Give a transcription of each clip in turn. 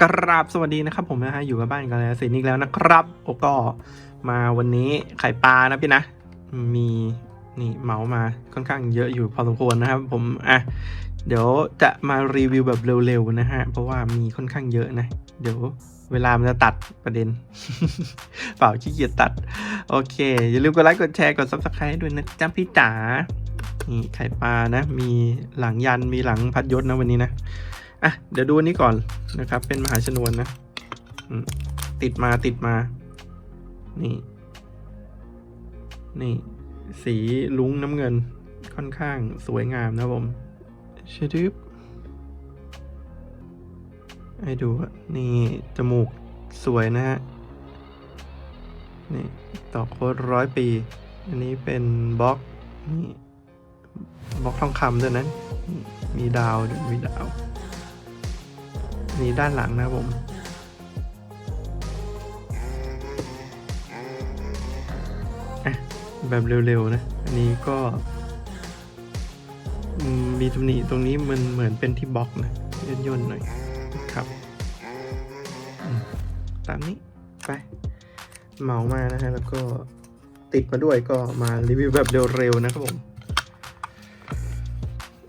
กราบสวัสดีนะครับ ผมนะฮะอยู่กับบ้านกันแล้วสินอีกแล้วนะครับ โอ้ก็มาวันนี้ไข่ปลานะพี่นะ มีนี่เหมามาค่อนข้างเยอะอยู่พอสมควรนะครับ ผมอะเดี๋ยวจะมารีวิวแบบเร็วๆนะฮะ เพราะว่ามีค่อนข้างเยอะนะ เดี๋ยวเวลามันจะตัดประเด็น เปล่าขี้เกียจตัด โอเค อย่าลืมกดไลค์กดแชร์กด subscribe ด้วยนะจ๊ะพี่จ๋านี่ไข่ปลานะ มีหลังยันมีหลังพัดยศนะวันนี้นะ อะเดี๋ยวดูอันนี้ก่อนนะครับ เป็นมหาชนวนนะติดมาติดมา นี่ นี่ สีลุ้งน้ำเงินค่อนข้างสวยงามนะผมชดึบให้ดูนี่ จมูกสวยนะฮะ นี่ต่อโค้ดร้อยปี อันนี้เป็นบล็อกนี่บล็อกทองคำด้วยนะ มีดาวด้วยมีดาว นี่ด้านหลังนะครับผม แบบเร็วๆนะ อันนี้ก็มีตำหนิตรงนี้มันเหมือนเป็นที่บล็อกนะย่นๆหน่อยครับตามนี้ไปเหมามานะฮะแล้วก็ติดมาด้วยก็มารีวิวแบบเร็วๆนะครับผม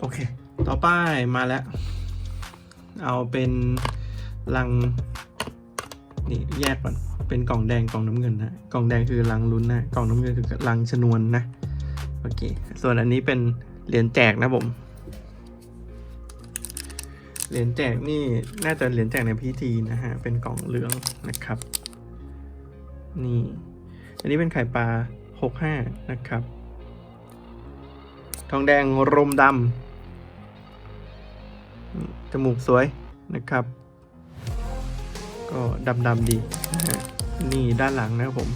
โอเค ต่อไปมาแล้ว เอาเป็นลังนี่แยกก่อนเป็นกล่องแดงกล่องน้ำเงินนะกล่องแดงคือลังลุ้นนะกล่องน้ำเงินคือลังชนวนนะโอเคส่วนอันนี้เป็นเหรียญแจกนะผมเหรียญแจกนี่น่าจะเหรียญแจกในพิธีนะฮะเป็นกล่องเหลืองนะครับ นี่ อันนี้เป็นไข่ปลาหกห้านะครับ ทองแดงรมดำ จมูกสวยนะครับ ก็ดำดำๆดีนะฮะนี่ด้านหลังนะครับผม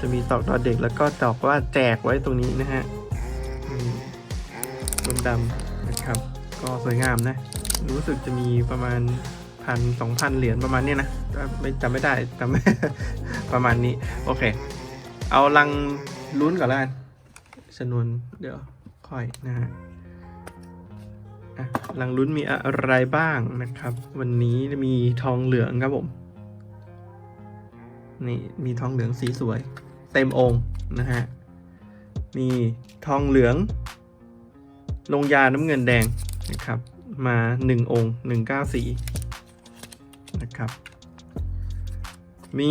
จะมีตอกดอเด็กแล้วก็ตอกว่าแจกไว้ตรงนี้นะฮะดำดำๆนะครับ ก็สวยงามนะ รู้สึกจะมีประมาณพันสองพันเหรียญประมาณนี้นะไม่จำไม่ได้จำประมาณนี้ โอเค เอาลังลุ้นก่อนละกันชนวนเดี๋ยวค่อยนะฮะ หลังลุ้นมีอะไรบ้างนะครับ วันนี้มีทองเหลืองครับผม นี่มีทองเหลืองสีสวย เต็มองค์นะฮะ มีทองเหลือง ลงยาน้ำเงินแดงนะครับ มาหนึ่งองค์หนึ่งเก้าสีนะครับ มี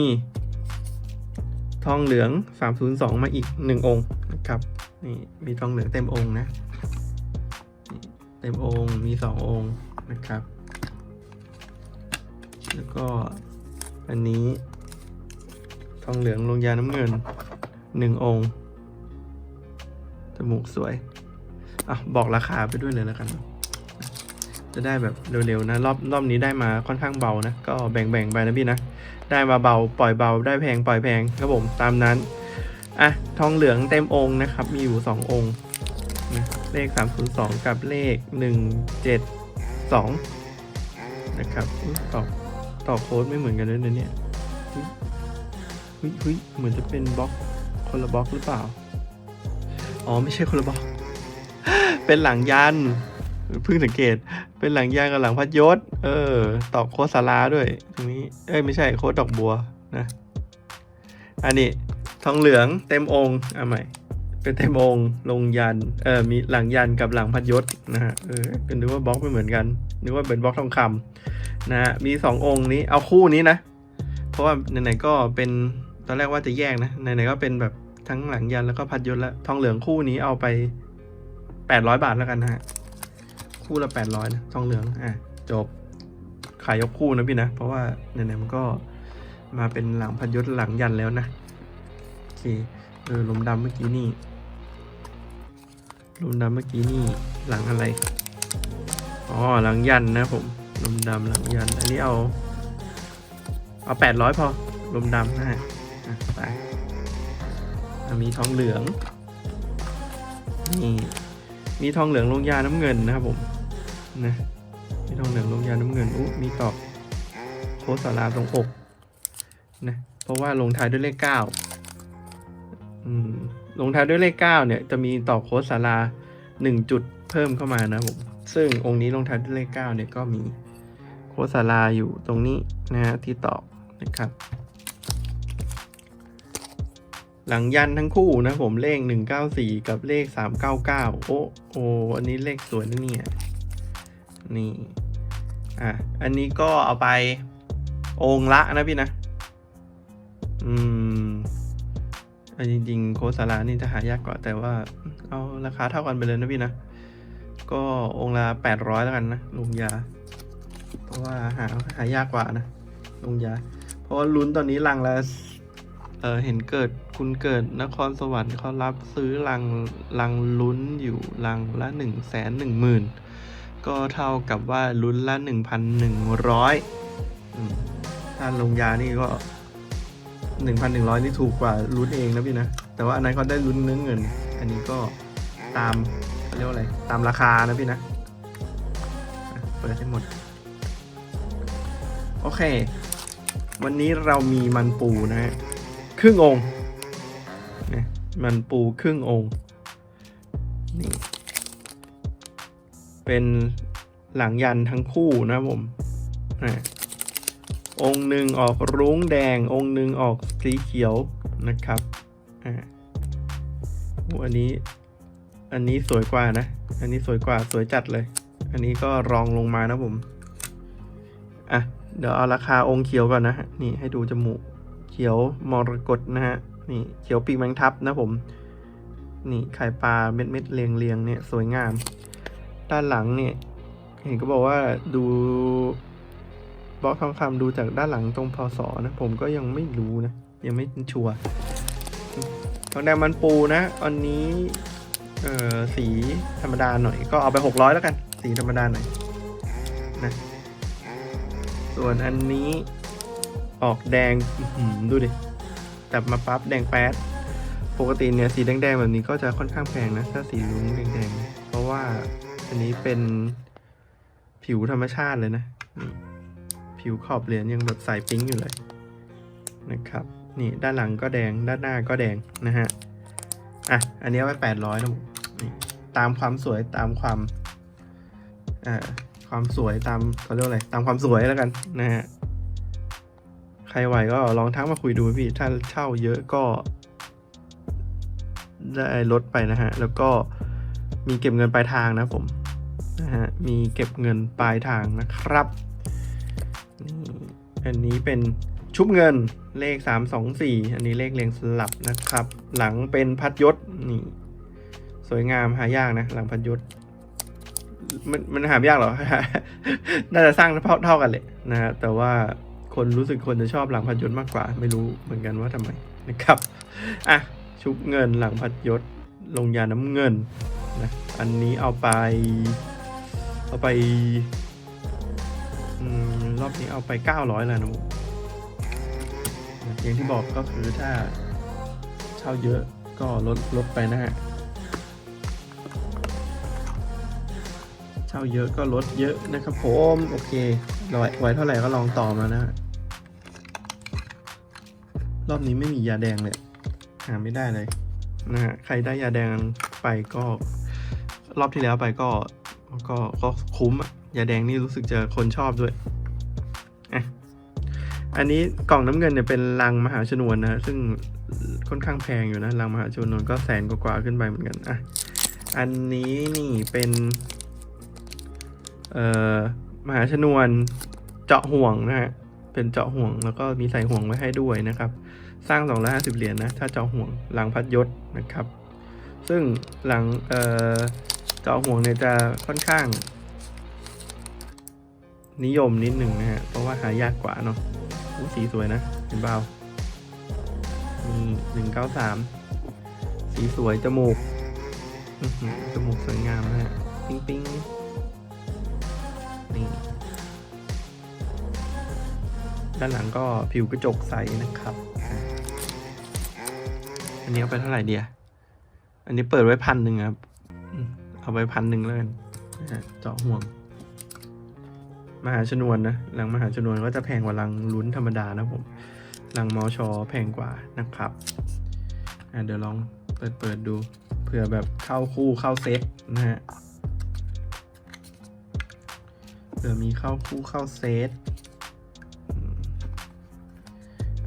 ทองเหลืองสามศูนย์สองมาอีกหนึ่งองค์นะครับ นี่มีทองเหลืองเต็มองค์นะ เต็มองค์มีสององค์นะครับ แล้วก็อันนี้ทองเหลืองลงยาน้ำเงินหนึ่งองค์จมูกสวยอะบอกราคาไปด้วยเลยแล้วกัน จะได้แบบเร็วๆนะ รอบรอบนี้ได้มาค่อนข้างเบานะ ก็แบ่งๆไปนะพี่นะ ได้มาเบาปล่อยเบาได้แพงปล่อยแพงครับผมตามนั้นอะทองเหลืองเต็มองค์นะครับ มีอยู่สององค์นะ เลข 302 กับเลข 172 นะครับอุ๊ยตอบตอบโค้ดไม่เหมือนกันเลยนะเนี่ยเฮ้ยเฮ้ยเหมือนจะเป็นบล็อกคนละบล็อกหรือเปล่า อ๋อไม่ใช่คนละบล็อก เป็นหลังยันเพิ่งสังเกต เป็นหลังยันกับหลังพัดยศ เออ ตอบโค้ดสาราด้วย ตรงนี้ เอ้ยไม่ใช่โค้ดดอกบัวนะ อันนี้ทองเหลืองเต็มองค์อะใหม่ เป็นเตมงลงยัน เออมีหลังยันกับหลังพัดยศนะฮะ เออก็นึกว่าบล็อกไม่เหมือนกัน นึกว่าเป็นบล็อกทองคำนะฮะ มีสององค์นี้ เอาคู่นี้นะ เพราะว่าไหนๆก็เป็น ตอนแรกว่าจะแยกนะ ไหนๆก็เป็นแบบทั้งหลังยันแล้วก็พัดยศแล้วทองเหลืองคู่นี้เอาไปแปดร้อยบาทแล้วกันนะฮะ คู่ละแปดร้อยนะ ทองเหลือง อะ จบ ขายยกคู่นะพี่นะ เพราะว่าไหนๆมันก็มาเป็นหลังพัดยศหลังยันแล้วนะ โอเคเออลมดำเมื่อกี้นี่ ลมดำเมื่อกี้นี่หลังอะไร อ๋อ หลังยันนะผม ลมดำหลังยัน อันนี้เอา เอาแปดร้อยพอ ลมดำนะฮะไปมีทองเหลือง นี่ มีทองเหลืองลงยาน้ำเงินนะครับผม นะ มีทองเหลืองลงยาน้ำเงินอุ๊มีตอกโคสาราตรงอก นะ เพราะว่าลงท้ายด้วยเลขเก้าอืม ลงท้ายด้วยเลขเก้าเนี่ย จะมีต่อโค้ดสาราหนึ่งจุดเพิ่มเข้ามานะผม ซึ่งองค์นี้ลงท้ายด้วยเลขเก้าเนี่ยก็มีโคสาราอยู่ตรงนี้นะฮะที่ต่อนะครับ หลังยันทั้งคู่นะผมเลข 194 กับเลข 399 โอ้โอ้อันนี้เลขสวยนะเนี่ย นี่ อะ อันนี้ก็เอาไปองละนะพี่นะ อืม อจริงๆ โคสารานี่จะหายากกว่าแต่ว่าเอาราคาเท่ากันไปเลยนะพี่นะ ก็องค์ละ800แล้วกันนะลุงยา เพราะว่าหาหายากกว่านะลุงยา เพราะว่าลุ้นตอนนี้ลังละเออเห็นเกิดคุณเกิดนครสวรรค์เขารับซื้อลังลังลุ้นอยู่ลังละหนึ่งแสนหนึ่งหมื่นก็เท่ากับว่าลุ้นละหนึ่งพันหนึ่งร้อยถ้าลงยานี่ก็ หนึ่งพันหนึ่งร้อยนี่ถูกกว่าลุ้นเองนะพี่นะ แต่ว่าอันนั้นเขาได้ลุ้นเนื้อเงิน อันนี้ก็ตามเรียกว่าอะไร ตามราคานะพี่นะ เปิดให้หมด โอเค วันนี้เรามีมันปูนะฮะ ครึ่งองค์นะมันปูครึ่งองค์ นี่ เป็นหลังยันทั้งคู่นะผมนะ องค์หนึ่งออกรุ้งแดง องค์หนึ่งออกสีเขียวนะครับอ่าอันนี้ อันนี้สวยกว่านะ อันนี้สวยกว่าสวยจัดเลย อันนี้ก็รองลงมานะผม อะ เดี๋ยวเอาราคาองค์เขียวก่อนนะนี่ให้ดูจมูก เขียวมรกตนะฮะ นี่เขียวปีกแมงทับนะผม นี่ไข่ปลาเม็ดเม็ดเรียงเรียงเนี่ยสวยงาม ด้านหลังเนี่ย เห็นก็บอกว่าดู บล็อกทองคำดูจากด้านหลังตรงพศนะผมก็ยังไม่รู้นะ ยังไม่ชัวร์ทองแดงมันปูนะอันนี้เอ่อสีธรรมดาหน่อยก็เอาไปหกร้อยแล้วกัน สีธรรมดาหน่อยนะส่วนอันนี้ออกแดงดูดิจับมาปั๊บแดงแป๊ดปกติเนี่ยสีแดงๆแบบนี้ก็จะค่อนข้างแพงนะ ถ้าสีลุ้งแดงๆ เพราะว่าอันนี้เป็นผิวธรรมชาติเลยนะ ผิวขอบเหรียญยังแบบใสปิ๊งอยู่เลยนะครับนี่ด้านหลังก็แดงด้านหน้าก็แดงนะฮะอะอันนี้เอาไปแปดร้อยนะนี่ตามความสวยตามความอ่าความสวยตามเขาเรียกอะไรตามความสวยแล้วกันนะฮะใครไหวก็ลองทักมาคุยดูพี่ถ้าเช่าเยอะก็ได้ลดไปนะฮะ แล้วก็มีเก็บเงินปลายทางนะผมนะฮะมีเก็บเงินปลายทางนะครับ นี่อันนี้เป็นชุบเงินเลข 324 อันนี้เลขเรียงสลับนะครับ หลังเป็นพัดยศนี่ สวยงามหายากนะ หลังพัดยศ มันมันหายากเหรอ น่าจะสร้างเท่าเท่ากันเลยนะฮะแต่ว่าคนรู้สึกคนจะชอบหลังพัดยศมากกว่า ไม่รู้เหมือนกันว่าทำไมนะครับอะชุบเงินหลังพัดยศลงยาน้ำเงินนะอันนี้เอาไป เอาไปอืม รอบนี้เอาไป 900 แล้วนะมนะอย่างที่บอกก็คือถ้าเช่าเยอะก็ลดลดไปนะฮะ เช่าเยอะก็ลดเยอะนะครับผมโอเคไว้ไว้เท่าไหร่ก็ลองต่อมานะฮะ รอบนี้ไม่มียาแดงเลยหาไม่ได้เลยนะฮะใครได้ยาแดงไปก็ รอบที่แล้วไปก็ก็ก็คุ้มอะยาแดงนี่รู้สึกจะคนชอบด้วย อันนี้กล่องน้ำเงินเนี่ยเป็นลังมหาชนวนนะซึ่งค่อนข้างแพงอยู่นะลังมหาชนวนก็แสนกว่าขึ้นไปเหมือนกันอะอันนี้นี่เป็นเอ่อมหาชนวนเจาะห่วงนะฮะเป็นเจาะห่วงแล้วก็มีใส่ห่วงไว้ให้ด้วยนะครับ สร้าง 250 เหรียญนะถ้าเจาะห่วงหลังพัดยศนะครับ ซึ่งหลังเอ่อเจาะห่วงเนี่ยจะค่อนข้าง นิยมนิดหนึ่งนะฮะเพราะว่าหายากกว่าเนาะ อู้สีสวยนะ เห็นเปล่านี่หนึ่งเก้าสามสีสวยจมูกจมูกสวยงามนะฮะปิ๊งปิ๊งนี่ ด้านหลังก็ผิวกระจกใสนะครับ อันนี้เอาไปเท่าไหร่เดียอันนี้เปิดไว้พันหนึ่งครับ เอาไว้พันหนึ่งแล้วกันนะฮะเจาะห่วง มหาชนวนนะหลังมหาชนวนก็จะแพงกว่าหลังลุ้นธรรมดานะผมหลังมอชอแพงกว่านะครับอะเดี๋ยวลองเปิดเปิดดูเผื่อแบบเข้าคู่เข้าเซตนะฮะเผื่อมีเข้าคู่เข้าเซต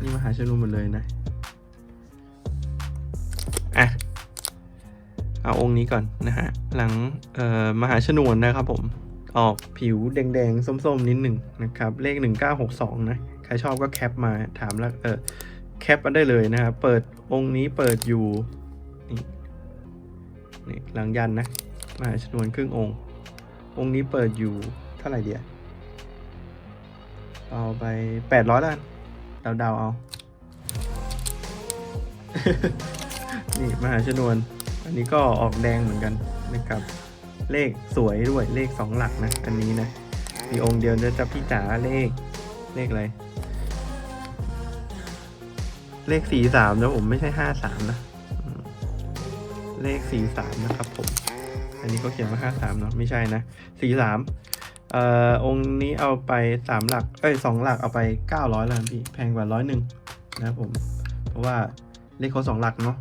นี่มหาชนุนหมดเลยนะอะเอาองค์นี้ก่อนนะฮะหลังเอ่อมหาชนวนนะครับผม ออกผิวแดงๆ ส้มๆ นิดหนึ่งนะครับ เลข 1962 นะ ใครชอบก็แคปมาถามแล้วเออแคปมาได้เลยนะครับ เปิดองค์นี้เปิดอยู่นี่นี่หลังยันนะมหาชนวนครึ่งองค์ องค์นี้เปิดอยู่เท่าไหร่เดียวเอาไป 800แล้วกันเดาๆเอา นี่มหาชนวน อันนี้ก็ออกแดงเหมือนกันนะครับ เลขสวยด้วยเลขสองหลักนะ อันนี้นะ มีองค์เดียวจะจะพี่จ๋าเลข เลขอะไร เลขสี่สามนะผมไม่ใช่ห้าสามนะ เลขสี่สามนะครับผม อันนี้ก็เขียนว่าห้าสามเนาะไม่ใช่นะสี่สามเอ่อองค์นี้เอาไปสามหลัก เอ้ยสองหลักเอาไปเก้าร้อยแล้วกันพี่ แพงกว่าร้อยหนึ่งนะครับผม เพราะว่าเลขเขาสองหลักเนาะ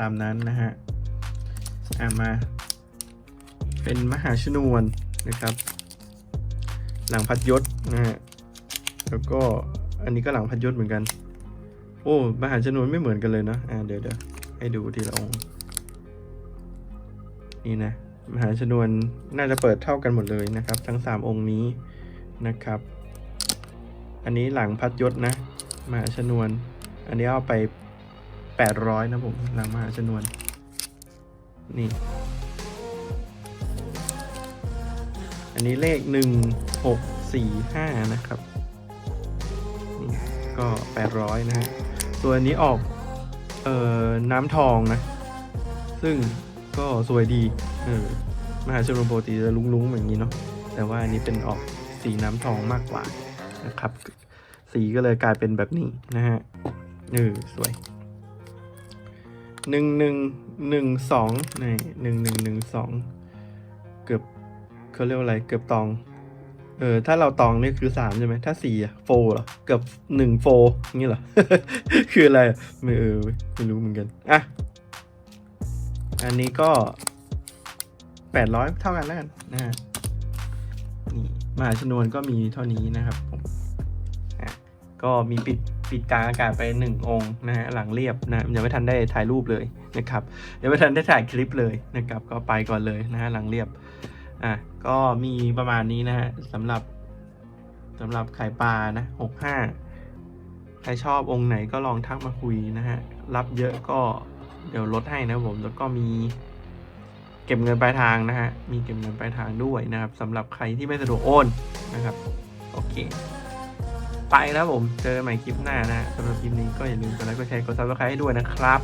ตามนั้นนะฮะอ่ามา เป็นมหาชนวนนะครับ หลังพัดยศนะฮะแล้วก็อันนี้ก็หลังพัดยศเหมือนกัน โอ้มหาชนวนไม่เหมือนกันเลยเนะอ่าเดี๋ยวเดี๋ยวให้ดูทีละองค์นี่นะมหาชนวนน่าจะเปิดเท่ากันหมดเลยนะครับ ทั้งสามองค์นี้นะครับ อันนี้หลังพัดยศนะมหาชนวน อันนี้เอาไปแปดร้อยนะผมหลังมหาชนวน นี่ อันนี้เลขหนึ่งหกสี่ห้านะครับ นี่ก็แปดร้อยนะฮะตัวนนี้ออก เอ่อ น้ำทองนะ ซึ่งก็สวยดี เออ มหาชนวนปกติจะลุ้งๆอย่างนี้เนาะ แต่ว่าอันนี้เป็นออกสีน้ำทองมากกว่านะครับ สีก็เลยกลายเป็นแบบนี้นะฮะ เออ สวยหนึ่งหนึ่งหนึ่งสองนี่หนึ่งหนึ่งหนึ่งสองเกือบ เขาเรียกว่าอะไรเกือบตอง เออ ถ้าเราตองนี่คือสามใช่ไหม ถ้าสี่อะโฟเหรอ เกือบหนึ่งโฟงี้เหรอ คืออะไรไม่เออไม่รู้เหมือนกัน อะ อันนี้ก็แปดร้อยเท่ากันแล้วกันนะฮะนี่มหาชนวนก็มีเท่านี้นะครับผมอะก็มีปิดปิดกลางอากาศไปหนึ่งองค์นะฮะหลังเรียบนะยังไม่ทันได้ถ่ายรูปเลยนะครับยังไม่ทันได้ถ่ายคลิปเลยนะครับ ก็ไปก่อนเลยนะฮะหลังเรียบ อะก็มีประมาณนี้นะฮะสำหรับสำหรับไข่ปลานะหกห้าใครชอบองค์ไหนก็ลองทักมาคุยนะฮะ รับเยอะก็เดี๋ยวลดให้นะผมแล้วก็มีเก็บเงินปลายทางนะฮะ มีเก็บเงินปลายทางด้วยนะครับสำหรับใครที่ไม่สะดวกโอนนะครับ โอเค ไปแล้วผม เจอกันใหม่คลิปหน้านะสำหรับคลิปนี้ก็อย่าลืมกดไลค์ กดแชร์ กดซับสไครต์ให้ด้วยนะครับ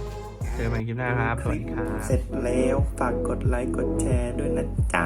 จอกันใหม่คลิปหน้าครับ สวัสดีครับ เสร็จแล้วฝากกดไลค์กดแชร์ด้วยนะจ๊ะ